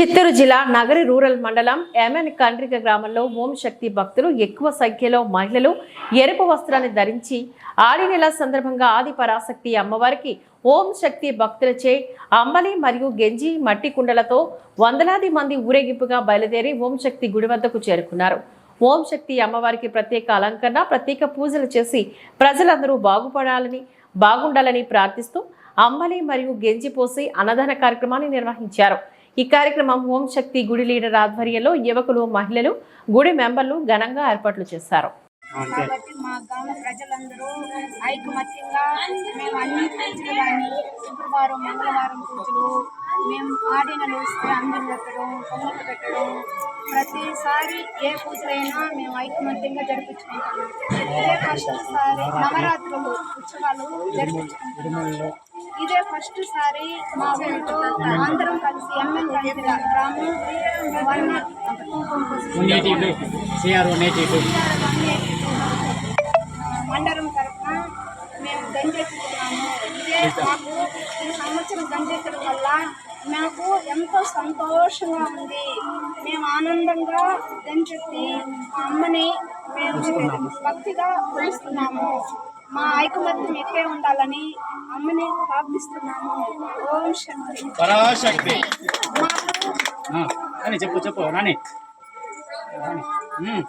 చిత్తూరు జిల్లా నగరి రూరల్ మండలం ఎమెన్ కండ్రిక గ్రామంలో ఓం శక్తి భక్తులు ఎక్కువ సంఖ్యలో మహిళలు ఎరుపు వస్త్రాన్ని ధరించి ఆడి నెల సందర్భంగా ఆది పరాశక్తి అమ్మవారికి ఓం శక్తి భక్తులచే అంబలి మరియు గెంజి మట్టి కుండలతో వందలాది మంది ఊరేగింపుగా బయలుదేరి ఓం శక్తి గుడి వద్దకు చేరుకున్నారు. ఓం శక్తి అమ్మవారికి ప్రత్యేక అలంకరణ ప్రత్యేక పూజలు చేసి ప్రజలందరూ బాగుపడాలని బాగుండాలని ప్రార్థిస్తూ అంబలి మరియు గెంజి పోసి అన్నదాన కార్యక్రమాన్ని నిర్వహించారు. ఈ కార్యక్రమం ఓం శక్తి గుడి లీడర్ ఆధ్వర్యంలో యువకులు మహిళలు గుడి మెంబర్లు ఘనంగా ఏర్పాట్లు చేశారు కాబట్టి మా గ్రామ ప్రజలందరూ ఐకమత్యంగా మేము అన్ని పూజలు కానీ శుక్రవారం మంగళవారం పూజలు మేము ఆడినలు వస్తే అందరు పెట్టడం పొంగలు పెట్టడం ప్రతిసారి ఏ పూజలైనా మేము ఐకమత్యంగా జరిపించుకుంటాము ఇదే ఫస్ట్ సారి నవరాత్రులు ఉత్సవాలు జరిపించుకుంటున్నాము ఇదే ఫస్ట్ సారి మా ఊరిలో అందరం కలిసి కలిసి గ్రామం వన్ మండలం తరఫున మేము గంజెత్తుకున్నాము ఇదే మాకు ఈ సంవత్సరం గంజెత్తడం వల్ల మాకు ఎంతో సంతోషంగా ఉంది. మేము ఆనందంగా గంజెత్తి మా అమ్మని మేము భక్తిగా కొలుస్తున్నాము మా ఐకమత్యం ఎక్కే ఉండాలని అమ్మని ప్రార్థిస్తున్నాము. ఓం శక్తి పరాశక్తి. చెప్పు చెప్పు రాని ఉమ్.